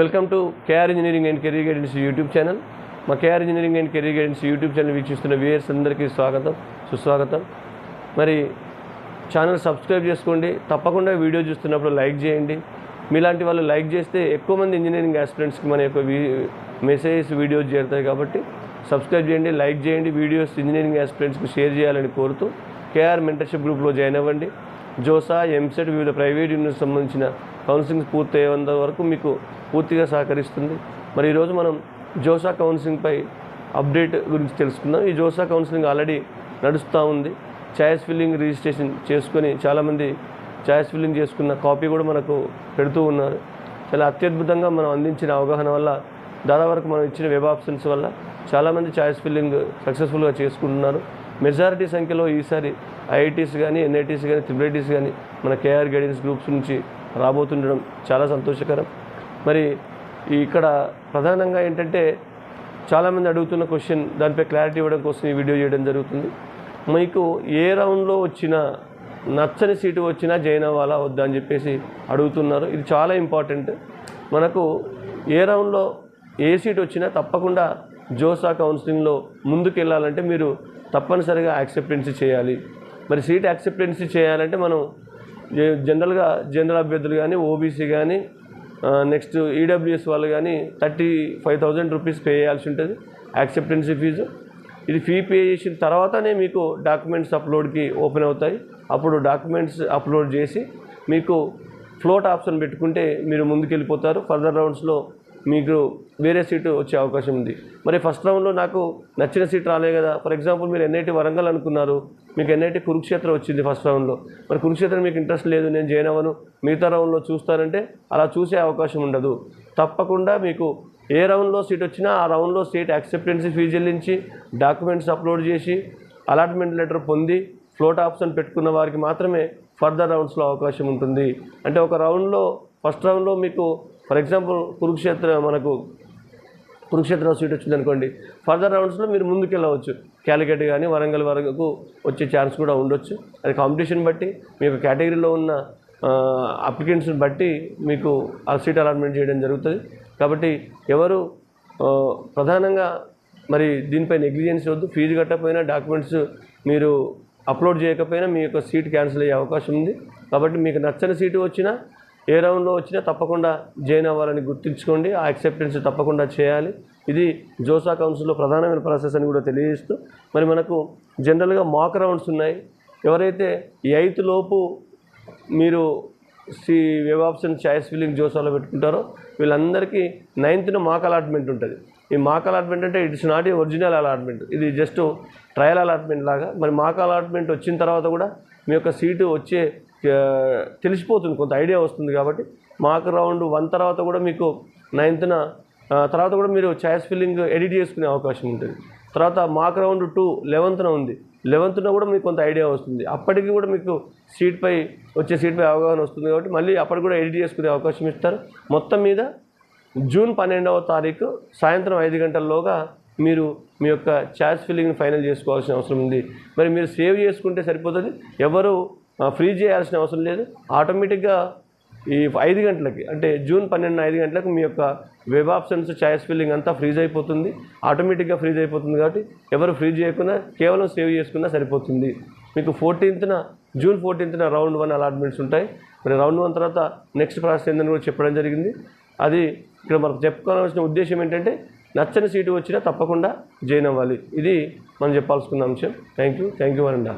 Welcome to KR engineering and career guidance YouTube channel. మా KR engineering and career guidance YouTube channel వీక్షిస్తున్న viewers అందరికీ స్వాగతం సుస్వాగతం. మరి ఛానల్ సబ్స్క్రైబ్ చేసుకోండి తప్పకుండా వీడియో చూస్తున్నప్పుడు లైక్ చేయండి. మీలాంటి వాళ్ళు లైక్ చేస్తే ఎక్కువ మంది ఇంజనీరింగ్ ఆస్పిరెంట్స్కి మన యొక్క మెసేజెస్ వీడియోస్ చేరుతాయి కాబట్టి సబ్స్క్రైబ్ చేయండి లైక్ చేయండి వీడియోస్ ఇంజనీరింగ్ ఆస్పిరెంట్స్కి షేర్ చేయాలని కోరుతూ కేఆర్ మెంటర్షిప్ గ్రూప్లో జాయిన్ అవ్వండి. జోసా ఎంసెట్ వివిధ ప్రైవేట్ యూనిట్ సంబంధించిన కౌన్సిలింగ్ పూర్తి అయ్యేంత వరకు మీకు పూర్తిగా సహకరిస్తుంది. మరి ఈరోజు మనం జోసా కౌన్సిలింగ్పై అప్డేట్ గురించి తెలుసుకుందాం. ఈ జోసా కౌన్సిలింగ్ ఆల్రెడీ నడుస్తూ ఉంది. ఛాయిస్ ఫిల్లింగ్ రిజిస్ట్రేషన్ చేసుకొని చాలామంది ఛాయిస్ ఫిల్లింగ్ చేసుకున్న కాపీ కూడా మనకు పెడుతూ ఉన్నారు. చాలా అత్యద్భుతంగా మనం అందించిన అవగాహన వల్ల దాదాపు వరకు మనం ఇచ్చిన వెబ్ ఆప్షన్స్ వల్ల చాలామంది ఛాయిస్ ఫిల్లింగ్ సక్సెస్ఫుల్గా చేసుకుంటున్నారు. మెజారిటీ సంఖ్యలో ఈసారి ఐఐటీస్ కానీ ఎన్ఐటీస్ కానీ త్రిబుల్ కానీ మన కేఆర్ గైడెన్స్ గ్రూప్స్ నుంచి రాబోతుండడం చాలా సంతోషకరం. మరి ఇక్కడ ప్రధానంగా ఏంటంటే చాలామంది అడుగుతున్న క్వశ్చన్ దానిపై క్లారిటీ ఇవ్వడం కోసం ఈ వీడియో చేయడం జరుగుతుంది. మీకు ఏ రౌండ్లో వచ్చినా నచ్చని సీటు వచ్చినా జాయిన్ అవ్వాలా వద్దా అని చెప్పేసి అడుగుతున్నారు. ఇది చాలా ఇంపార్టెంట్. మనకు ఏ రౌండ్లో ఏ సీట్ వచ్చినా తప్పకుండా జోసా కౌన్సిలింగ్లో ముందుకు వెళ్ళాలంటే మీరు తప్పనిసరిగా యాక్సెప్టెన్సీ చేయాలి. మరి సీట్ యాక్సెప్టెన్సీ చేయాలంటే మనం జనరల్గా జనరల్ అభ్యర్థులు కానీ ఓబీసీ కానీ నెక్స్ట్ ఈడబ్ల్యూఎస్ వాళ్ళు కానీ thirty five thousand rupees pay చేయాల్సి ఉంటుంది యాక్సెప్టెన్సీ ఫీజు ఇది ఫీ పే చేసిన తర్వాతనే మీకు డాక్యుమెంట్స్ అప్లోడ్కి ఓపెన్ అవుతాయి. అప్పుడు డాక్యుమెంట్స్ అప్లోడ్ చేసి మీకు ఫ్లోట్ ఆప్షన్ పెట్టుకుంటే మీరు ముందుకెళ్ళిపోతారు. ఫర్దర్ రౌండ్స్లో మీకు వేరే సీటు వచ్చే అవకాశం ఉంది. మరి ఫస్ట్ రౌండ్లో నాకు నచ్చిన సీట్ రాలే కదా. ఫర్ ఎగ్జాంపుల్ మీరు ఎన్ఐటి వరంగల్ అనుకున్నారు. మీకు ఎన్ఐటి కురుక్షేత్రం వచ్చింది ఫస్ట్ రౌండ్లో. మరి కురుక్షేత్రం మీకు ఇంట్రెస్ట్ లేదు నేను జాయిన్ అవ్వను. మిగతా రౌండ్లో చూస్తారంటే అలా చూసే అవకాశం ఉండదు. తప్పకుండా మీకు ఏ రౌండ్లో సీట్ వచ్చినా ఆ రౌండ్లో సీట్ యాక్సెప్టెన్సీ ఫీజు చెల్లించి డాక్యుమెంట్స్ అప్లోడ్ చేసి అలాట్మెంట్ లెటర్ పొంది ఫ్లోట్ ఆప్షన్ పెట్టుకున్న వారికి మాత్రమే ఫర్దర్ రౌండ్స్లో అవకాశం ఉంటుంది. అంటే ఒక రౌండ్లో ఫస్ట్ రౌండ్లో మీకు ఫర్ ఎగ్జాంపుల్ కురుక్షేత్ర మనకు కురుక్షేత్ర సీట్ వచ్చింది అనుకోండి ఫర్దర్ రౌండ్స్లో మీరు ముందుకెళ్ళవచ్చు. క్యాలికట్ కానీ వరంగల్ వరకు వచ్చే ఛాన్స్ కూడా ఉండొచ్చు. అది కాంపిటీషన్ బట్టి మీ యొక్క కేటగిరీలో ఉన్న అప్లికెంట్స్ని బట్టి మీకు ఆ సీట్ అలాట్మెంట్ చేయడం జరుగుతుంది. కాబట్టి ఎవరు ప్రధానంగా మరి దీనిపై నెగ్లిజెన్స్ వద్దు. ఫీజు కట్టకపోయినా డాక్యుమెంట్స్ మీరు అప్లోడ్ చేయకపోయినా మీ యొక్క సీట్ క్యాన్సిల్ అయ్యే అవకాశం ఉంది. కాబట్టి మీకు నచ్చని సీటు వచ్చినా ఏ రౌండ్లో వచ్చినా తప్పకుండా జాయిన్ అవ్వాలని గుర్తుంచుకోండి. ఆ యాక్సెప్టెన్స్ తప్పకుండా చేయాలి. ఇది జోసా కౌన్సిల్లో ప్రధానమైన ప్రాసెస్ అని కూడా తెలియజేస్తూ మరి మనకు జనరల్గా మాక్ రౌండ్స్ ఉన్నాయి. ఎవరైతే ఎయిత్ లోపు మీరు సి వెబ్ ఆప్షన్ చాయిస్ ఫిల్లింగ్ జోసాలో పెట్టుకుంటారో వీళ్ళందరికీ నైన్త్న మాక్ అలాట్మెంట్ ఉంటుంది. ఈ మాక్ అలాట్మెంట్ అంటే it's not a original allotment ఇది జస్ట్ ట్రయల్ అలాట్మెంట్ లాగా. మరి మాక్ అలాట్మెంట్ వచ్చిన తర్వాత కూడా మీ యొక్క సీటు వచ్చే తెలిసిపోతుంది కొంత ఐడియా వస్తుంది కాబట్టి. మాక్ రౌండ్ వన్ తర్వాత కూడా మీకు నైన్త్న తర్వాత కూడా మీరు చాయిస్ ఫిల్లింగ్ ఎడిట్ చేసుకునే అవకాశం ఉంటుంది. తర్వాత మాకు రౌండ్ టూ లెవెంత్న ఉంది. లెవెంత్న కూడా మీకు కొంత ఐడియా వస్తుంది. అప్పటికి కూడా మీకు సీట్పై వచ్చే సీట్పై అవగాహన వస్తుంది కాబట్టి మళ్ళీ అప్పటికి కూడా ఎడిట్ చేసుకునే అవకాశం ఇస్తారు. మొత్తం మీద జూన్ పన్నెండవ తారీఖు సాయంత్రం ఐదు గంటల్లోగా మీరు మీ యొక్క ఛాయిస్ ఫిల్లింగ్ని ఫైనల్ చేసుకోవాల్సిన అవసరం ఉంది. మరి మీరు సేవ్ చేసుకుంటే సరిపోతుంది. ఎవరు ఫ్రీ చేయాల్సిన అవసరం లేదు. ఆటోమేటిక్గా ఈ ఐదు గంటలకి అంటే జూన్ పన్నెండు ఐదు గంటలకు మీ యొక్క వెబ్ ఆప్షన్స్ చాయిస్ ఫిల్లింగ్ అంతా ఫ్రీజ్ అయిపోతుంది. ఆటోమేటిక్గా ఫ్రీజ్ అయిపోతుంది కాబట్టి ఎవరు ఫ్రీజ్ చేయకుండా కేవలం సేవ్ చేసుకున్నా సరిపోతుంది. మీకు ఫోర్టీన్త్న జూన్ ఫోర్టీన్త్న రౌండ్ వన్ అలాట్మెంట్స్ ఉంటాయి. మరి రౌండ్ వన్ తర్వాత నెక్స్ట్ ప్రాసెస్ ఏందని కూడా చెప్పడం జరిగింది. అది ఇక్కడ మనకు చెప్పుకోవాల్సిన ఉద్దేశం ఏంటంటే నచ్చని సీటు వచ్చినా తప్పకుండా జాయిన్ అవ్వాలి. ఇది మనం చెప్పాల్సుకున్న అంశం. థ్యాంక్ యూ థ్యాంక్ యూ వరండా